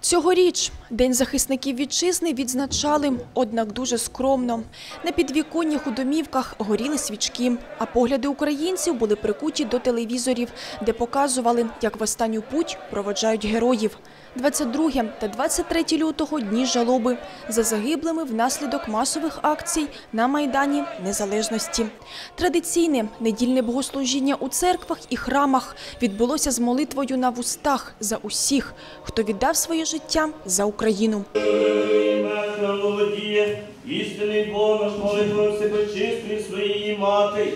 Цьогоріч День захисників вітчизни відзначали, однак дуже скромно. На підвіконнях у домівках горіли свічки, а погляди українців були прикуті до телевізорів, де показували, як в останню путь проводжають героїв. 22 та 23 лютого – дні жалоби за загиблими внаслідок масових акцій на Майдані Незалежності. Традиційне недільне богослужіння у церквах і храмах відбулося з молитвою на вустах за усіх, хто віддав своє життя за Україну. Істинний Бог молитвою всепочистої своєї мати,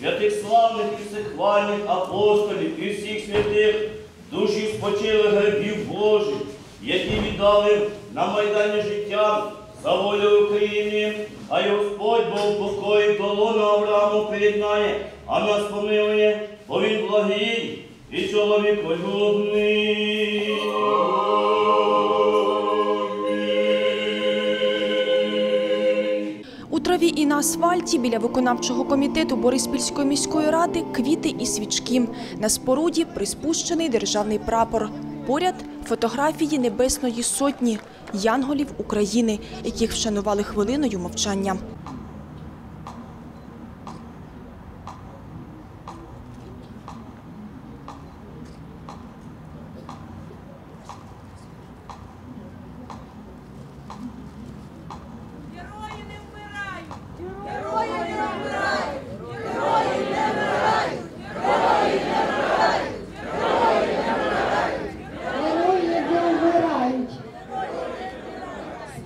святих славних і всехвальних апостолів і всіх святих, душі спочилих грибів Божих, які віддали на майдані життя за волю України, а й Господь Бог покоїв долону Аврааму приєднає, а нас помилує, бо він благий і чоловіколюбний. У траві і на асфальті біля виконавчого комітету Бориспільської міської ради квіти і свічки. На споруді приспущений державний прапор. Поряд фотографії Небесної Сотні – янголів України, яких вшанували хвилиною мовчання.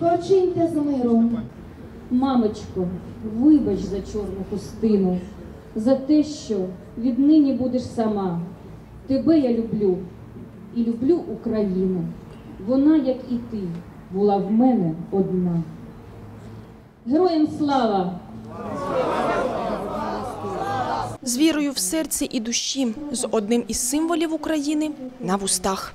Спочиньте з миром. Мамочко, вибач за чорну хустину, за те, що віднині будеш сама. Тебе я люблю і люблю Україну. Вона, як і ти, була в мене одна. Героям слава! З вірою в серці і душі, з одним із символів України на вустах.